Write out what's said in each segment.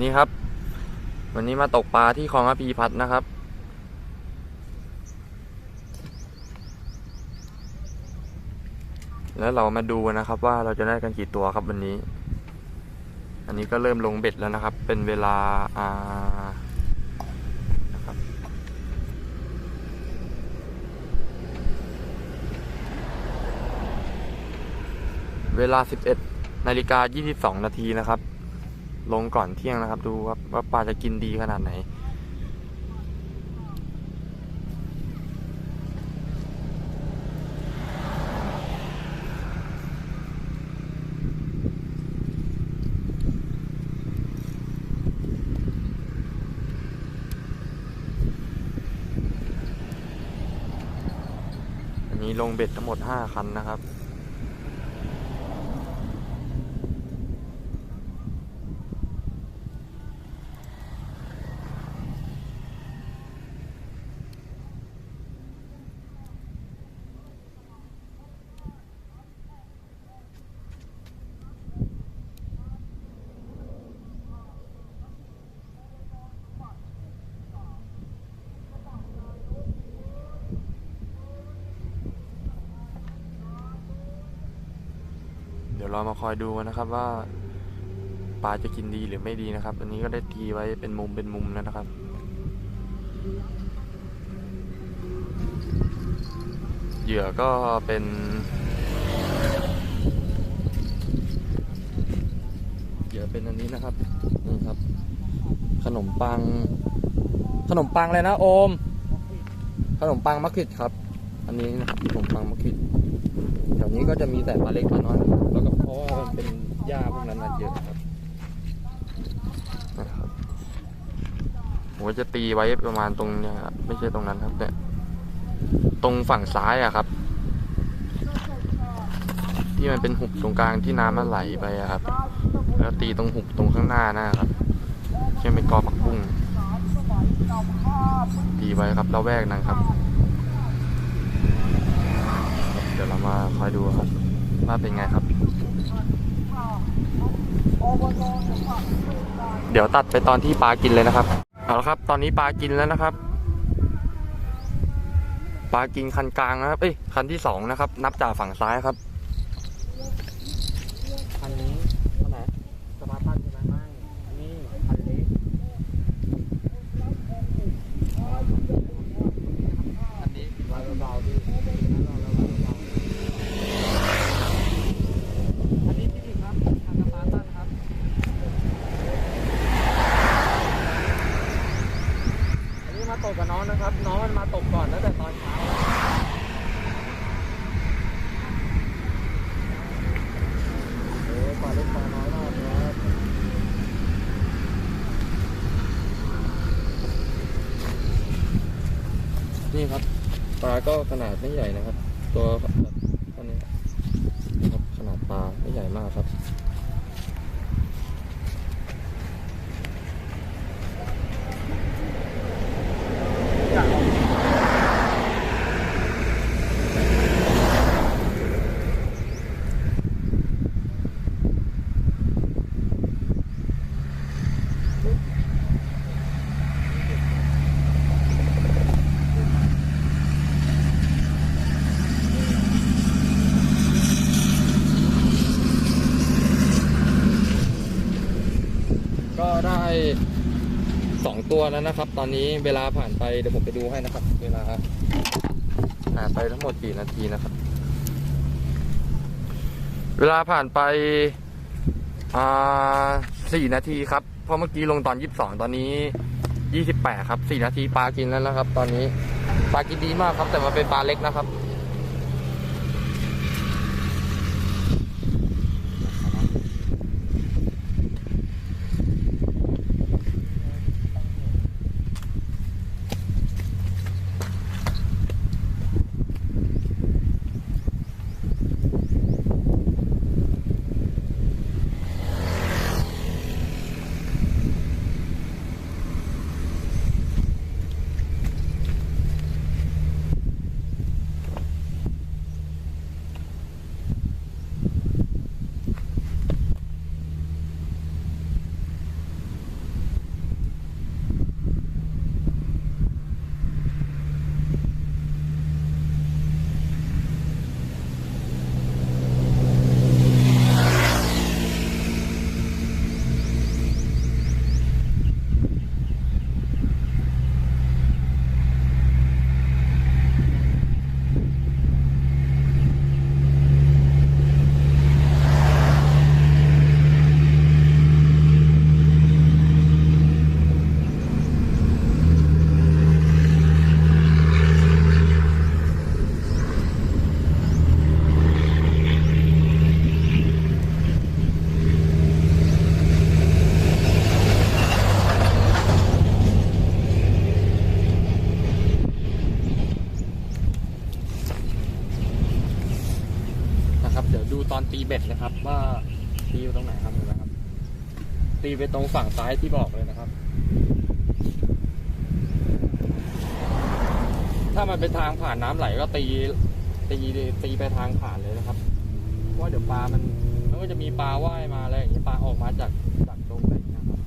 นี่ครับ วันนี้มาตกปลาที่คลองอภีพัฒน์นะครับ แล้วเรามาดูนนะครับว่าเราจะได้กันกี่ตัวครับวันนี้ อันนี้ก็เริ่มลงเบ็ดแล้วนะครับ เป็นเวลาอ่านะครับเวลา 11 นาฬิกา 22 นาทีนะครับ ลงก่อนเที่ยงนะครับ ดูครับว่าปลาจะกินดีขนาดไหน อันนี้ลงเบ็ดทั้งหมด 5 คันนะครับ คอยดูนะครับว่าปลาจะกินดีหรือไม่ดีนะครับ อันนี้ก็ได้ตีไว้เป็นมุมเป็นมุมแล้วนะครับ เหยื่อก็เป็นเหยื่อเป็นอันนี้นะครับนี่ครับ ขนมปัง ขนมปังเลยนะโอม ขนมปังมะขิดครับ อันนี้นะครับขนมปังมะขิดแถวนี้ก็จะมีแต่ปลาเล็กปลาน้อยแล้วก็ ราะว่ามันเป็นหญ้าพวกนั้นน่ะเยอะครับ นะครับผมก็จะตีไว้ประมาณตรงเนี้ยครับไม่ใช่ตรงนั้นครับเนี่ยตรงฝั่งซ้ายอะครับ ที่มันเป็นหุบตรงกลางที่น้ำมันไหลไปอะครับ แล้วตีตรงหุบตรงข้างหน้านะครับเช่นเป็นกอผักบุ้งตีไว้ครับแล้วแวกนั้นครับ เดี๋ยวเรามาคอยดูครับว่าเป็นไงครับ เดี๋ยวตัดไปตอนที่ปลากินเลยนะครับ เอาละครับ ตอนนี้ปลากินแล้วนะครับ ปลากินคันกลางนะครับ เอ้ย คันที่สองนะครับ นับจากฝั่งซ้ายครับ อันนี้เท่าไหร่สปาร์ตันใช่ไหมไม่อันนี้อันเล็กอันนี้วางเบาๆดิอันนี้พี่ครับทางสปาร์ตันครับ อันนี้มาตกกับน้องนะครับ น้องมันมาตกก่อนตั้งแต่ตอนเช้าแล้วโอ้ปลาเล็กปลาน้อยมากครับ นี่ครับ ปลา ก็ขนาดไม่ใหญ่นะครับ ตัวแบบเท่านี้นะครับ ขนาดปลาไม่ใหญ่มากครับ ก็ได้สอง ตัวแล้วนะครับ ตอนนี้เวลาผ่านไปเดี๋ยวผมไปดูให้นะครับ เวลาผ่านไปทั้งหมดกี่นาทีนะครับ เวลาผ่านไปอ่าสี่นาทีครับเพราะเมื่อกี้ลงตอนยี่สิบสองตอนนี้ยี่สิบแปดครับสี่นาทีปลากินแล้วนะครับ ตอนนี้ปลากินดีมากครับ แต่มันเป็นปลาเล็กนะครับ น เบ็ดนะครับว่าตีอยู่ตรงไหนครับเห็นไหมครับ ตีไปตรงฝั่งซ้ายที่บอกเลยนะครับ ถ้ามันเป็นทางผ่านน้ำไหลก็ตีตีตีไปทางผ่านเลยนะครับเพราะว่าเดี๋ยวปลามันมันก็จะมีปลาว่ายมาอะไรอย่างนี้ปลาออกมาจากจากตรงไหนนะครับ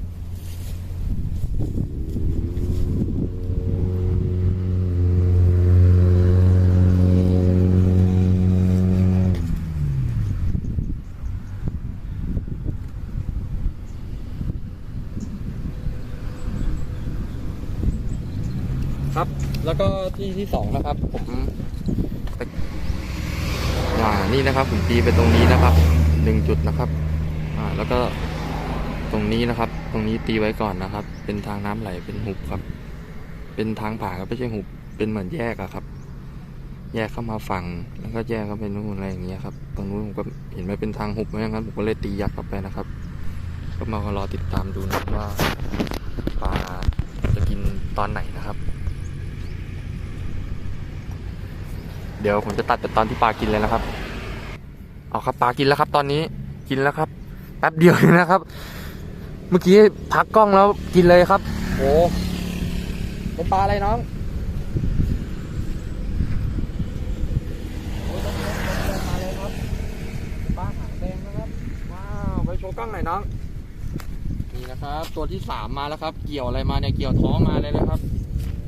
ครับ แล้วก็ที่ที่สองนะครับผมอ่านี่นะครับผมตีไปตรงนี้นะครับหนึ่งจุดนะครับอ่าแล้วก็ตรงนี้นะครับ ตรงนี้ตีไว้ก่อนนะครับ เป็นทางน้ำไหลเป็นหุบครับ เป็นทางผ่าครับไม่ใช่หุบเป็นเหมือนแยกอะครับ แยกเข้ามาฝั่งแล้วก็แยกเข้าไปนู่นอะไรอย่างเงี้ยครับตรงนู้นผมก็เห็นมันเป็นทางหุบเหมือนกันผมก็เลยตียัดเข้าไปนะครับ ก็มารอติดตามดูนะว่าปลาจะกินตอนไหนนะครับ เดี๋ยวผมจะตัดแต่ตอนที่ปลากินเลยนะครับ เอาครับปลากินแล้วครับ ตอนนี้กินแล้วครับแป๊บเดียวเองนะครับ เมื่อกี้พักกล้องแล้วกินเลยครับโอ้เป็นปลาอะไรน้องโอ้ยต้องเดินมาเลยครับปลาหางแดงนะครับ ว้าวไปโชว์กล้องหน่อยน้อง นี่นะครับ ตัวที่สามมาแล้วครับ เกี่ยวอะไรมาเนี่ย เกี่ยวท้องมาเลยนะครับ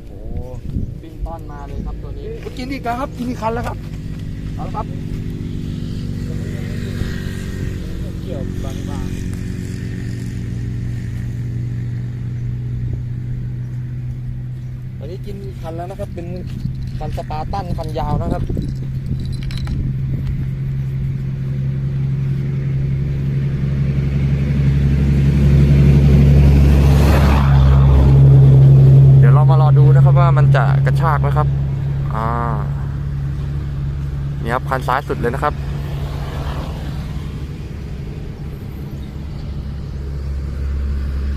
โอ้ปิ้ง ต้อนมาเลยครับตัวนี้กินอีกแล้วครับกินอีกคันแล้วครับเอาละครับเกี่ยวบางบางตอนนี้กินอีกคันแล้วนะครับ เป็นคันสปาร์ตันคันยาวนะครับ เดี๋ยวเรามารอดูนะครับว่า มันจะกระชากไหมครับ อ่า นี่ครับคันซ้ายสุดเลยนะครับ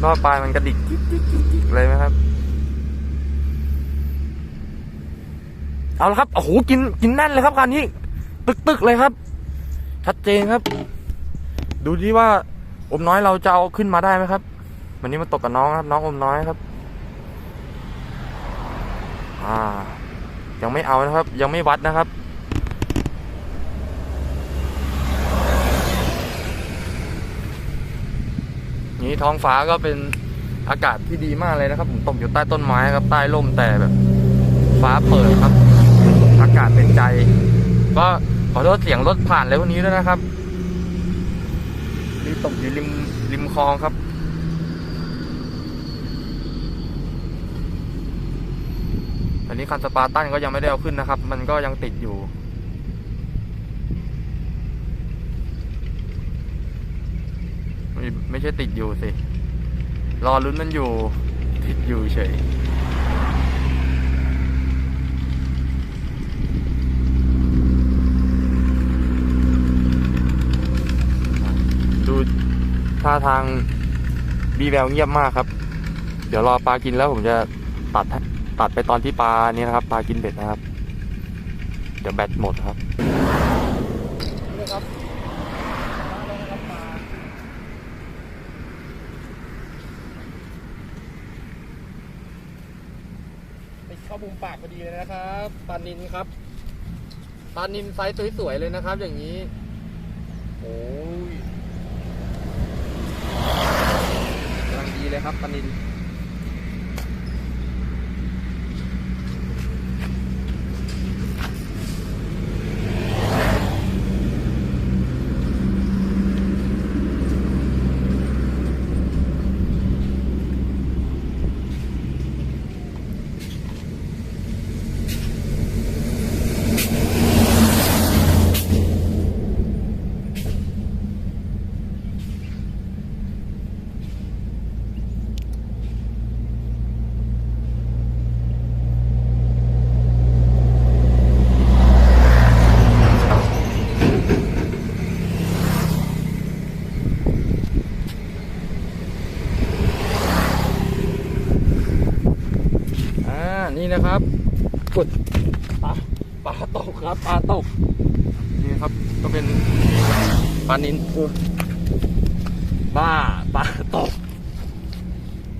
รอบปลายมันกระดิกกิ๊กกิ๊กกิ๊กกิ๊กเลยไหมครับ เอาละครับ โอ้โห กิน กินแน่นเลยครับคันนี้ ตึกตึกเลยครับ ชัดเจนครับ ดูดิว่าอมน้อยเราจะเอาขึ้นมาได้ไหมครับ วันนี้มาตกกับน้องครับ น้องอมน้อยครับ อ่า ยังไม่เอานะครับ ยังไม่วัดนะครับ นี้ท้องฟ้าก็เป็นอากาศที่ดีมากเลยนะครับ ผมตกอยู่ใต้ต้นไม้ครับ ใต้ร่มแต่แบบ ฟ้าเปิดครับ อากาศเป็นใจ ก็ขอโทษเสียงรถผ่านอะไรพวนี้ด้วยนะครับ นี่ตกอยู่ริมริมคลองครับ อันนี้คันสปาร์ตันก็ยังไม่ได้เอาขึ้นนะครับ มันก็ยังติดอยู่ไม่ไม่ใช่ติดอยู่สิ รอลุ้นมันอยู่ ติดอยู่เฉยดูท่าทางบีแววเงียบมากครับ เดี๋ยวรอปลากินแล้วผมจะตัดให้ ตัดไปตอนที่ปลานี่นะครับปลากินเบ็ดนะครับ เดี๋ยวแบตหมดครับนี่ครับไปเข้ามุมปากพอดีเลยนะครับปลานินครับปลานินไซส์สวยๆเลยนะครับ อย่างนี้โอ้ยกำลังดีเลยครับปลานิน อ่า นี่นะครับกดปลาปลาตกครับปลาตกนี่ครับก็เป็นปลานินปูบ้าปลาตก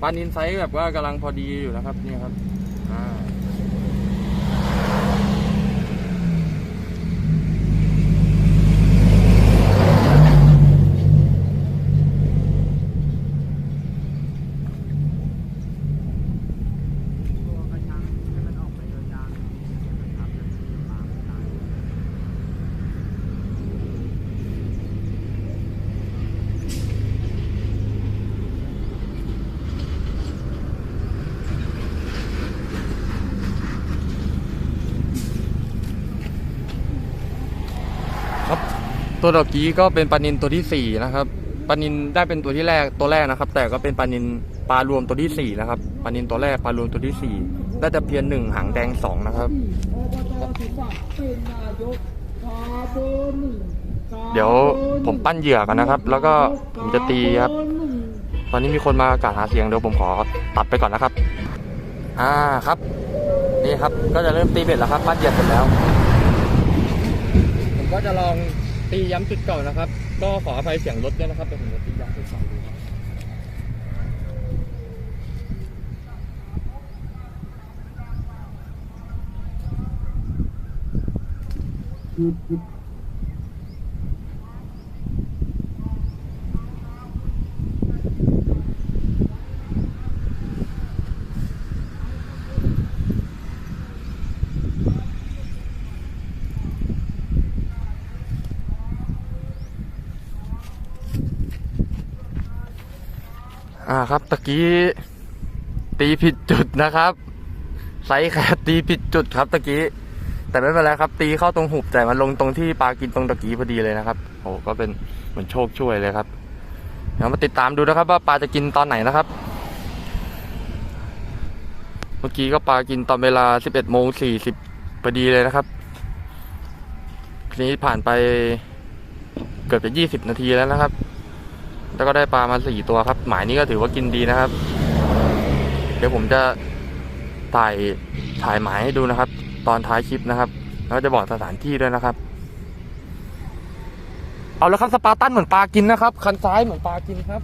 ปลานินไซส์แบบว่ากำลังพอดีอยู่นะครับนี่ครับอ่า ตัวกระชังให้มันออกไปยาวๆนะครับจะมีปลาไม่ตาย ครับ ตัวดอกกี้ก็เป็นปลานินตัวที่สี่นะครับปลานินได้เป็นตัวที่แรกตัวแรกนะครับ แต่ก็เป็นปลานินปลารวมตัวที่สี่นะครับปลานินตัวแรกปลารวมตัวที่สี่ได้แต่เพียนหนึ่งหางแดงสองนะครับ เดี๋ยวผมปั้นเหยื่อกันนะครับ แล้วก็ผมจะตีครับ ตอนนี้มีคนมากาหาเสียงเดี๋ยวผมขอตัดไปก่อนนะครับ อ่าครับ นี่ครับก็จะเริ่มตีเบ็ดแล้วครับปั้นเหยื่อเสร็จแล้ว ก็จะลองตีย้ำจุดเก่านะครับ ก็ขออภัยเสียงรถด้วยนะครับเดี๋ยวผมจะตีย้ำจุดเก่าดูครับอ่า ครับตะกี้ตีผิดจุดนะครับไซส์แคบตีผิดจุดครับตะกี้ แต่ไม่เป็นไรครับ ตีเข้าตรงหุบแต่มันลงตรงที่ปลากินตรงตะกี้พอดีเลยนะครับโอ้ก็เป็นเหมือนโชคช่วยเลยครับเดี๋ยวมาติดตามดูนะครับ ว่าปลาจะกินตอนไหนนะครับ เมื่อกี้ก็ปลากินตอนเวลา 11โมง40พอดีเลยนะครับทีนี้ผ่านไปเกือบจะ 20 นาทีแล้วนะครับ แล้วก็ได้ปลามาสี่ตัวครับ หมายนี้ก็ถือว่ากินดีนะครับ เดี๋ยวผมจะถ่ายถ่ายหมายให้ดูนะครับ ตอนท้ายคลิปนะครับ แล้วก็จะบอกสถานที่ด้วยนะครับ เอาแล้วครับสปาร์ตันเหมือนปลากินนะครับ คันซ้ายเหมือนปลากินครับ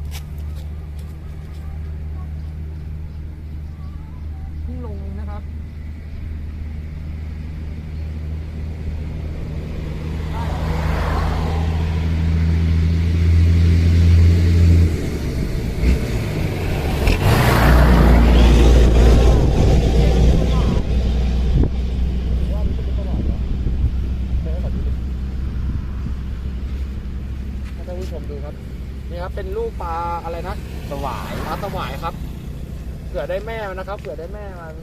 เพิ่งลงนะครับ ว่ามันจะเป็นตลอดเหรอเดี๋ยวให้ขอดูดิให้ท่านผู้ชมดูครับ นี่ครับ เป็นลูกปลาอะไรนะ สวายปลาสวายครับ เผื่อได้ แม่มันนะครับเผื่อได้แม่มัน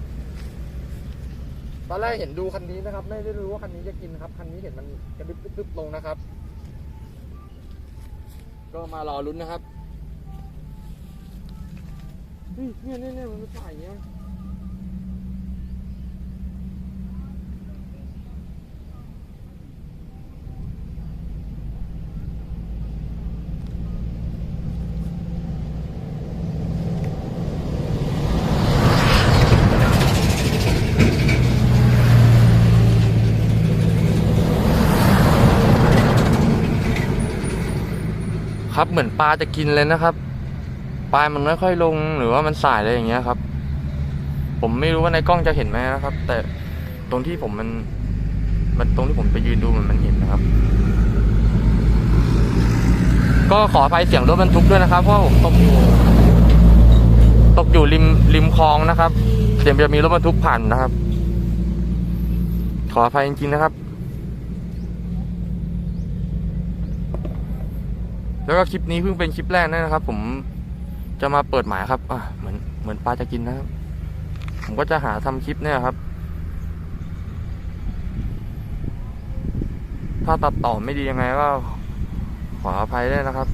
ตอนแรกเห็นดูคันนี้นะครับ ไม่ได้รู้ว่าคันนี้จะกินครับ คันนี้เห็นมันกระดึบดึบลงนะครับ ก็มารอลุ้นนะครับเนี่ยเนี่ยเนี่ยมันไม่ใส่เงี้ย ครับเหมือนปลาจะกินเลยนะครับปลามันไม่ค่อยลงหรือว่ามันสายอะไรอย่างเงี้ยครับ ผมไม่รู้ว่าในกล้องจะเห็นไหมนะครับ แต่ตรงที่ผมมัน มันตรงที่ผมไปยืนดูมันมันเห็นนะครับ ก็ขออภัยเสียงรถบรรทุกด้วยนะครับเพราะผมตกอยู่ ตกอยู่ริมริมคลองนะครับเดี๋ยวจะมีรถบรรทุกผ่านนะครับ ขออภัยจริงๆนะครับ แล้วก็คลิปนี้เพิ่งเป็นคลิปแรกนะครับ ผมจะมาเปิดหมายครับอะเหมือนเหมือนปลาจะกินนะครับ ผมก็จะหาทำคลิปเนี่ยครับ ถ้าตัดต่อไม่ดียังไงก็ขออภัยด้วยนะครับ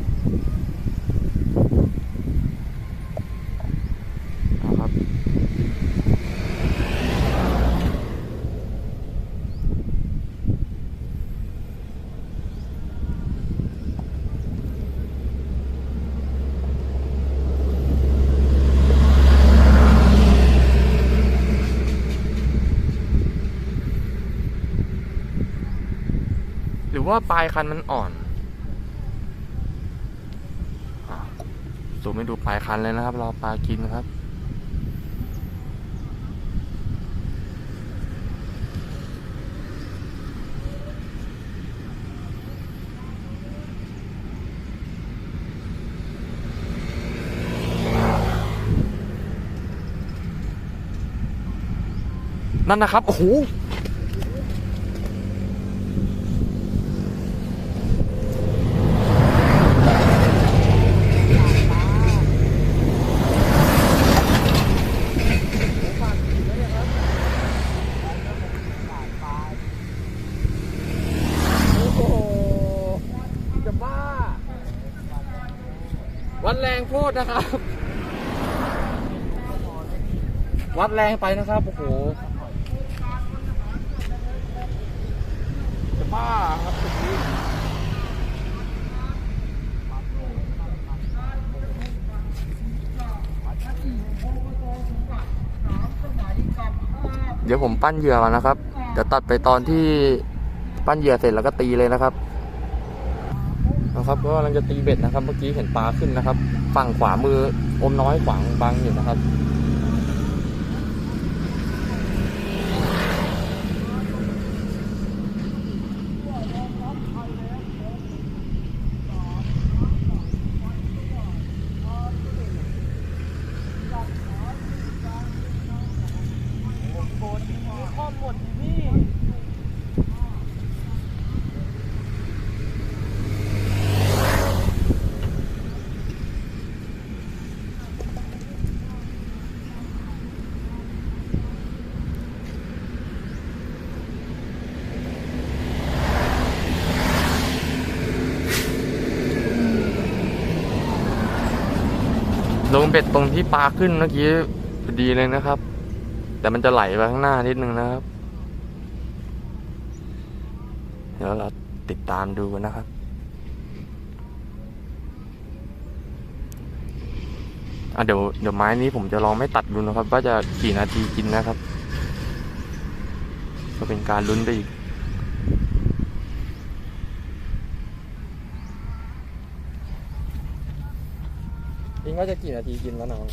หรือ ว่าว่าปลายคันมันอ่อนสูมไม่ดูปลายคันเลยนะครับ รอปลากินครับ นั่นนะครับ โอ้โห โอ้โหจะบ้า วัด แรงโพดนะครับ วัดแรงไปนะครับโอ้โหจะบ้าครับตรงนี้เดี๋ยวผมปั้นเหยื่อก่อนนะครับ เดี๋ยวตัดไปตอนที่ปั้นเหยื่อเสร็จแล้วก็ตีเลยนะครับนะครับก็กำลังจะตีเบ็ดนะครับ เมื่อกี้เห็นปลาขึ้นนะครับ ฝั่งขวามืออมน้อยขวางบังอยู่นะครับ ลงเบ็ดตรงที่ปลาขึ้นเมื่อกี้พอดีเลยนะครับ แต่มันจะไหลไปข้างหน้านิดนึงนะครับ เดี๋ยวเราติดตามดูกันนะครับอะเดี๋ยวเดี๋ยวไม้นี้ผมจะลองไม่ตัดดูนะครับ ว่าจะกี่นาทีกินนะครับ ก็เป็นการลุ้นไปอีก อิงว่าจะกี่นาทีกินแล้วน้อง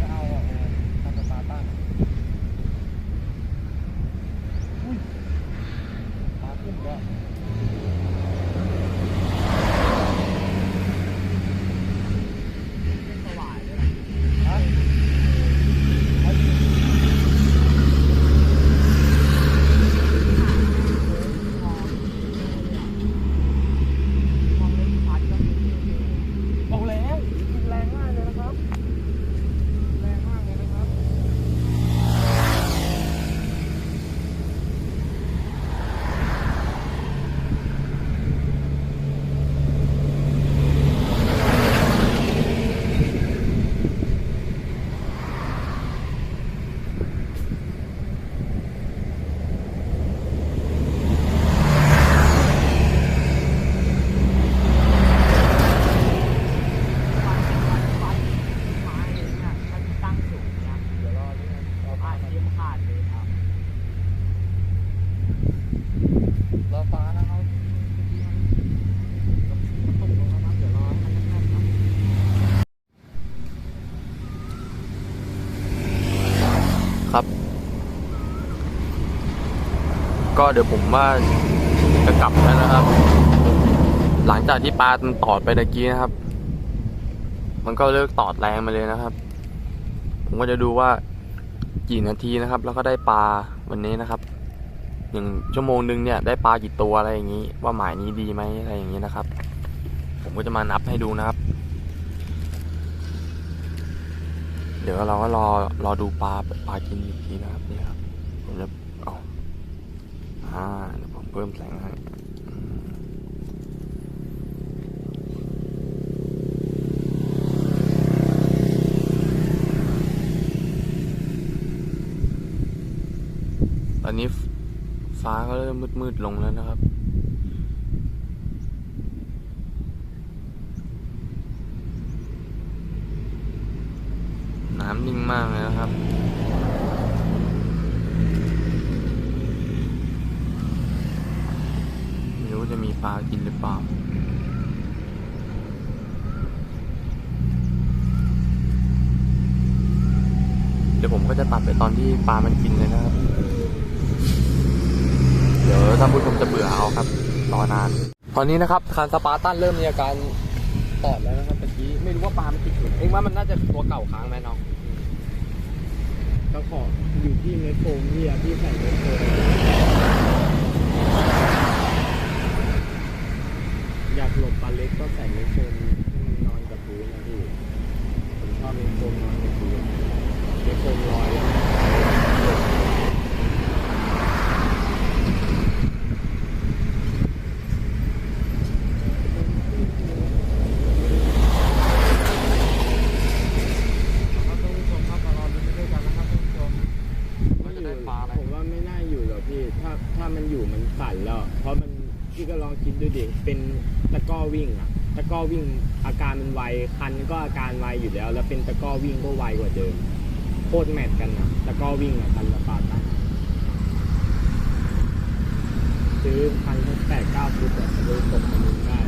จะเอาออกเลยทำสปาร์ตันอุ้ยปลาขึ้นแล้วสวายเลยนะฮะเอาดิบอกแล้วกินแรงมากเลยนะครับ แรงมากเลยนะครับ ตั้งสูงนะเดี๋ยวรอนี่นะเราผ่านเทียมขาดเลยครับรอฟ้านะครับมันตกลงแล้วนะเดี๋ยวรอให้มันแน่นๆนะครับ ก็เดี๋ยวผมว่าจะกลับแล้วนะครับ หลังจากที่ปลามันตอดไปตะกี้นะครับ มันก็เลิกตอดแรงมาเลยนะครับ ผมก็จะดูว่ากี่นาทีนะครับ แล้วก็ได้ปลาวันนี้นะครับอย่างชั่วโมงหนึงเนี่ยได้ปลากี่ตัวอะไรอย่างนี้ ว่าหมายนี้ดีไหมอะไรอย่างนี้นะครับ ผมก็จะมานับให้ดูนะครับ เดี๋ยวเราก็รอรอดูปลาปลากินอีกทีนะครับนี่ครับ่าเดี๋ยวผมเพิ่มแสงให้ตอนนี้ฟ้าก็เริ่มมืดๆลงแล้วนะครับ ตอนที่ปลามันกินเลยนะครับ เดี๋ยวท่านผู้ชมจะเบื่อเอาครับรอนาน ตอนนี้นะครับคานสปาร์ตันเริ่มมีอาการตอดแล้วนะครับเมื่อกี้ไม่รู้ว่าปลามันติดอยู่เองว่ามันน่าจะตัวเก่าค้างไหมน้องก็ขออยู่ที่เม็ดโฟมพี่อะพี่ใส่เม็ดโฟมอยากหลบปลาเล็กก็ใส่เม็ดโฟมมันนอนกับพื้นนะพี่ผมชอบเม็ดโฟมนอนกับพื้นเม็ดโฟมลอยแล้วครับท่าน ผู้ชมครับมารอลุ้นไปด้วยกันนะครับท่านผู้ชมไม่อยู่ผมว่าไม่น่าอยู่หรอกพี่ ถ้าถ้ามันอยู่มันสั่นแล้ว เพราะมันพี่ก็ลองคิดดูดิ เป็นตะกร้อวิ่งอะตะกร้อวิ่งอาการมันไว คันก็อาการไวอยู่แล้ว แล้วเป็นตะกร้อวิ่งก็ไวกว่าเดิม คตรแมทกันนะแล้วก็วิ่งอะคันละปาตันซื้อพันแปดเก้าฟุตอะเลยตกมันได้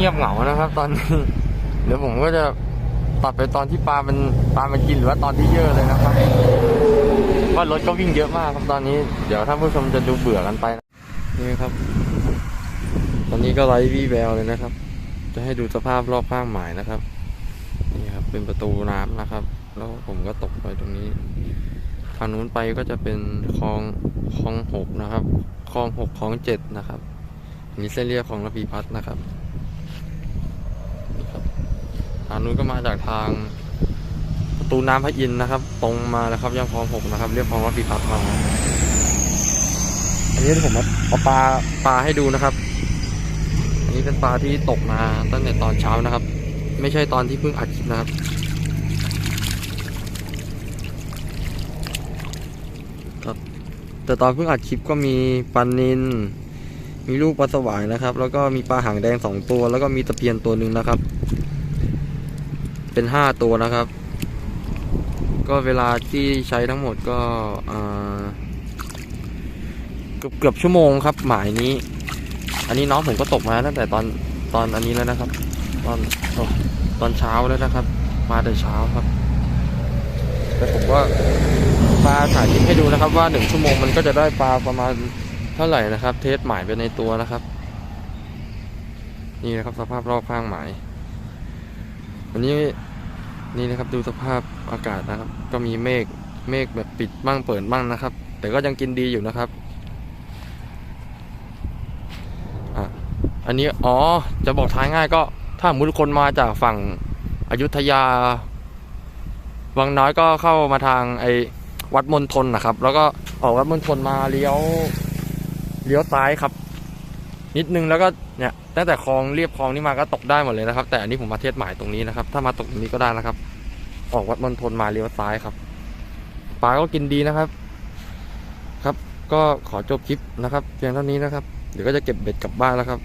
งียบเหงานะครับ ตอนนี้ เดี๋ยวผมก็จะตัดไปตอนที่ปลามันปลามันกินหรือว่าตอนที่เยอะเลยนะครับว่ารถก็วิ่งเยอะมากครับตอนนี้ เดี๋ยวท่านผู้ชมจะดูเบื่อกันไปนะนี่ครับ ตอนนี้ก็ไร้วี่แววเลยนะครับ จะให้ดูสภาพรอบข้างหมายนะครับนี่ครับ เป็นประตูน้ำนะครับ แล้วผมก็ตกไปตรงนี้ทางนู้นไปก็จะเป็นคลองคลองหกนะครับคลองหกคลองเจ็ดนะครับนนี้เส้นเรียบของระพีพัฒน์นะครับ ทางนู้นก็มาจากทางประตูน้ำพระอินทร์นะครับ ตรงมาแล้วครับยังคลองหกนะครับ เรียบคลองระพีพัฒน์มาอันนี้ที่ผมเอาปลาปลาให้ดูนะครับ อันนี้เป็นปลาที่ตกมาตั้งแต่ตอนเช้านะครับ ไม่ใช่ตอนที่เพิ่งอัดคลิปนะครับครับ แต่ตอนเพิ่งอัดคลิปก็มีปลานินมีลูกปลาสวายนะครับ แล้วก็มีปลาหางแดงสองตัว แล้วก็มีตะเพียนตัวหนึ่งนะครับ เป็นห้าตัวนะครับ ก็เวลาที่ใช้ทั้งหมดก็เกือบเกือบชั่วโมงครับ หมายนี้ อันนี้น้องผมก็ตกมาตั้งแต่ตอนตอนอันนี้แล้วนะครับ ตอนตอนตอนเช้าแล้วนะครับ มาแต่เช้าครับ แต่ผมก็ปลาถ่ายคลิปให้ดูนะครับว่าหนึ่งชั่วโมงมันก็จะได้ปลาประมาณเท่าไหร่นะครับ เทสหมายไปในตัวนะครับนี่นะครับสภาพรอบข้างหมายอันนี้ นี่นะครับดูสภาพอากาศนะครับ ก็มีเมฆเมฆแบบปิดบ้างเปิดบ้างนะครับ แต่ก็ยังกินดีอยู่นะครับอะอันนี้อ๋อจะบอกท้ายง่ายก็ถ้าสมมุติคนมาจากฝั่งอยุธยาวังน้อยก็เข้ามาทางไอ้วัดมณฑลนะครับ แล้วก็ออกวัดมณฑลมาเลี้ยวเลี้ยวซ้ายครับ นิดนึงแล้วก็เนี่ย ตั้งแต่คลองเรียบคลองนี้มาก็ตกได้หมดเลยนะครับ แต่อันนี้ผมมาเทศหมายตรงนี้นะครับ ถ้ามาตกตรงนี้ก็ได้นะครับ ออกวัดมณฑลมาเลี้ยวซ้ายครับปลาก็กินดีนะครับ ครับ ก็ขอจบคลิปนะครับ เพียงเท่านี้นะครับ เดี๋ยวก็จะเก็บเบ็ดกลับบ้านแล้วครับ